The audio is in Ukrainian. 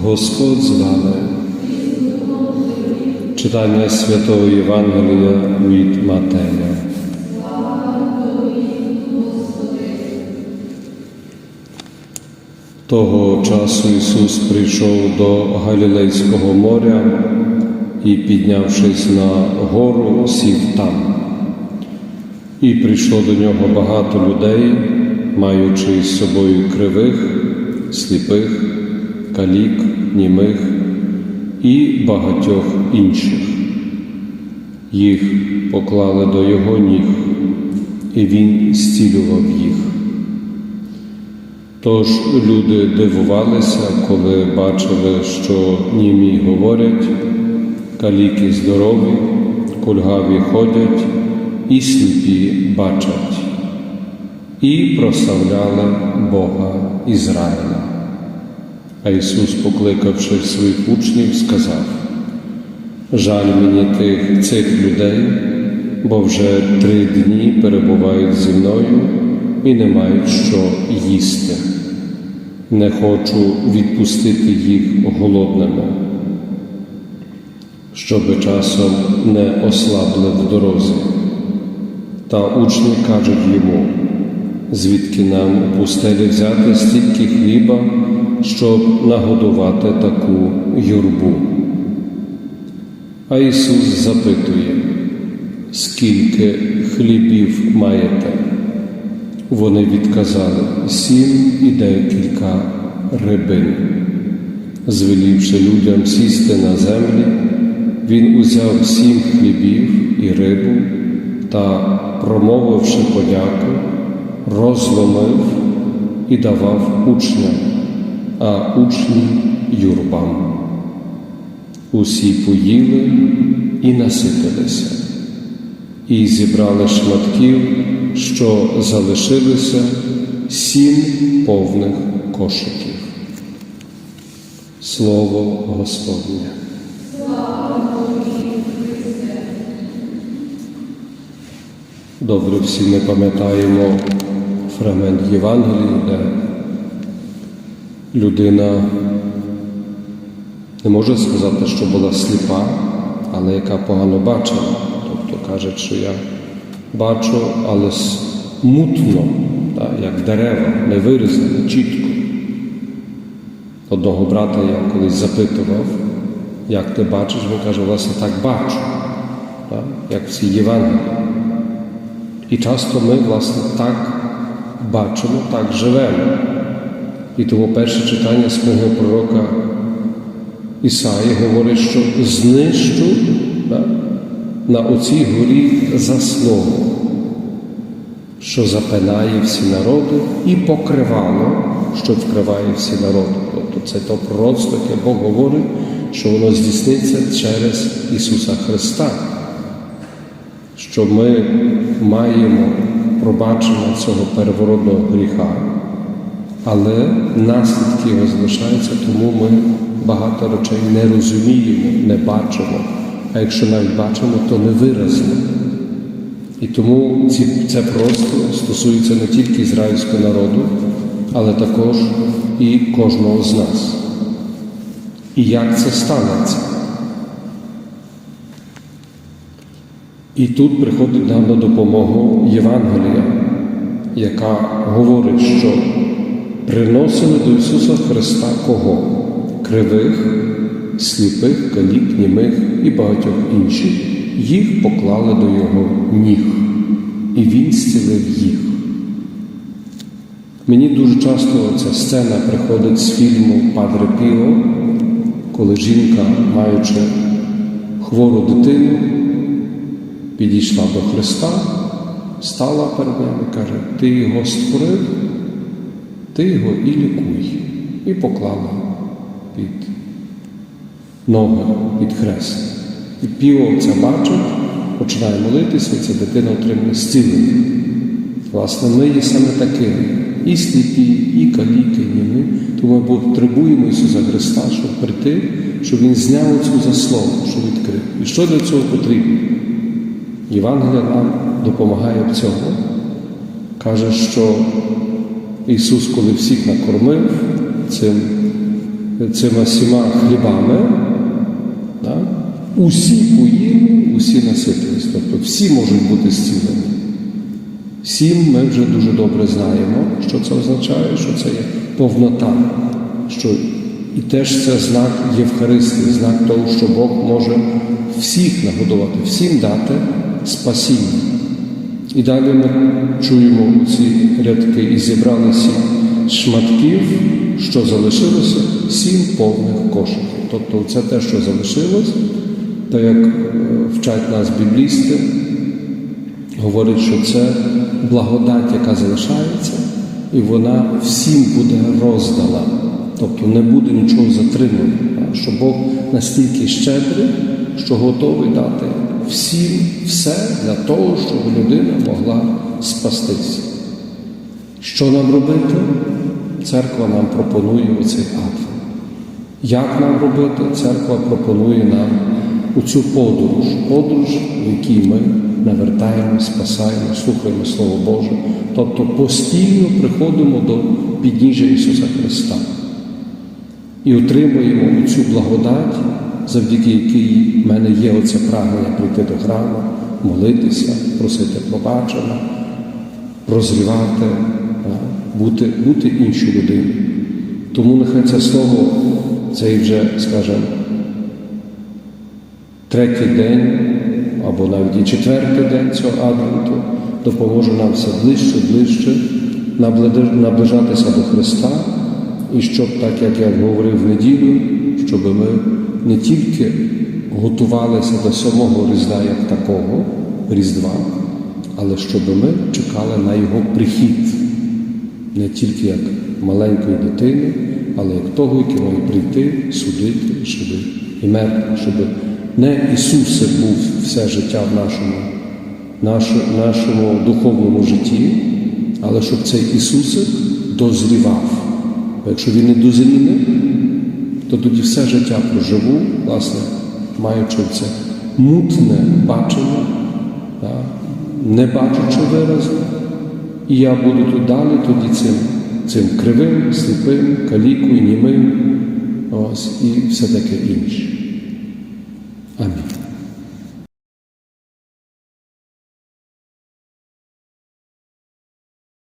Господь з вами. Читання Святого Євангелія від Матея. Того часу Ісус прийшов до Галілейського моря і, піднявшись на гору, сів там. І прийшло до нього багато людей, маючи з собою кривих, сліпих, калік, німих і багатьох інших. Їх поклали до його ніг, і він зцілював їх. Тож люди дивувалися, коли бачили, що німі говорять, каліки здорові, кульгаві ходять і сліпі бачать, і прославляли Бога Ізраїля. А Ісус, покликавши своїх учнів, сказав: Жаль мені тих цих людей, бо вже три дні перебувають зі мною і не мають що їсти. Не хочу відпустити їх голодними, щоби часом не ослабли в дорозі. Та учні кажуть йому, звідки нам у пустелі взяти стільки хліба, щоб нагодувати таку юрбу. А Ісус запитує, скільки хлібів маєте? Вони відказали сім і декілька рибин. Звелівши людям сісти на землі, він узяв сім хлібів і рибу та, промовивши подяку, розломив і давав учням, а учні юрбам. Усі поїли і наситилися, і зібрали шматків, що залишилися сім повних кошиків. Слово Господнє. Добре, всі ми пам'ятаємо фрагмент Євангелії, де людина не може сказати, що була сліпа, але яка погано бачила. Тобто каже, що я бачу, але смутно, так, як дерева, не вирізане, чітко. Одного брата я колись запитував, як ти бачиш, він каже, власне, так бачу, так, як всі Євангелії. І часто ми, власне, так бачимо, так живемо. І тому перше читання з книги пророка Ісаї говорить, що знищу так, на оцій горі заслугу, що запинає всі народи, і покривало, що вкриває всі народи. Тобто це то пророцтво, яке Бог говорить, що воно здійсниться через Ісуса Христа, що ми маємо пробачення цього первородного гріха, але наслідки його залишаються, тому ми багато речей не розуміємо, не бачимо. А якщо навіть бачимо, то не виразно. І тому ці, це просто стосується не тільки ізраїльського народу, але також і кожного з нас. І як це станеться? І тут приходить нам на допомогу Євангелія, яка говорить, що приносили до Ісуса Христа кого? Кривих, сліпих, калік, німих і багатьох інших. Їх поклали до Його ніг, і Він зцілив їх. Мені дуже часто ця сцена приходить з фільму Падре Піо, коли жінка, маючи хвору дитину, підійшла до Христа, стала перед ним і каже, Ти його створив, ти його і лікуй, і поклала під ноги, під хрест. І піво це бачить, починає молитися, і ця дитина отримує зцілення. Власне, ми є саме такими, і сліпі, і каліки, і ми. Тому ми потребуємо Ісуса Христа, щоб прийти, щоб Він зняв цю заслугу, що відкрив. І що для цього потрібно? Євангелія нам допомагає в цьому. Каже, що Ісус, коли всіх накормив цим цими сіма хлібами, да, усі поїли, усі наситились. Тобто всі можуть бути зцілені. Сім ми вже дуже добре знаємо, що це означає, що це є повнота. Що і теж це знак Євхаристії, знак того, що Бог може всіх нагодувати, всім дати спасіння. І далі ми чуємо ці рядки і зібрали сім шматків, що залишилося, сім повних кошиків. Тобто це те, що залишилось, так як е, вчать нас біблісти, говорить, що це благодать, яка залишається, і вона всім буде роздана. Тобто не буде нічого затримано. Що Бог настільки щедрий, що готовий дати всім все для того, щоб людина могла спастися. Що нам робити? Церква нам пропонує оцей адвент. Як нам робити? Церква пропонує нам оцю подорож, подорож, в якій ми навертаємо, спасаємо, слухаємо Слово Боже. Тобто постійно приходимо до підніжжя Ісуса Христа і отримуємо цю благодать, завдяки якій в мене є оце прагнення прийти до храму, молитися, просити пробачення, розрівати, бути, бути іншою людиною. Тому нехай це слово, цей вже, скажімо, третій день або навіть і четвертий день цього адвенту допоможе нам все ближче, ближче наближатися до Христа, і щоб, так як я говорив в неділю, щоб ми не тільки готувалися до самого Різдва як такого, Різдва, але щоб ми чекали на Його прихід, не тільки як маленької дитини, але як того, який має прийти, судити, щоб і мертвий, щоб не Ісус був все життя в нашому, нашому, духовному житті, але щоб цей Ісусик дозрівав. Якщо він не дозріне, то тоді все життя проживу, власне, маючи це мутне бачення, не бачучи виразно, і я буду тут далі тоді цим, цим кривим, сліпим, калікою, німим, ось, і все таке інше.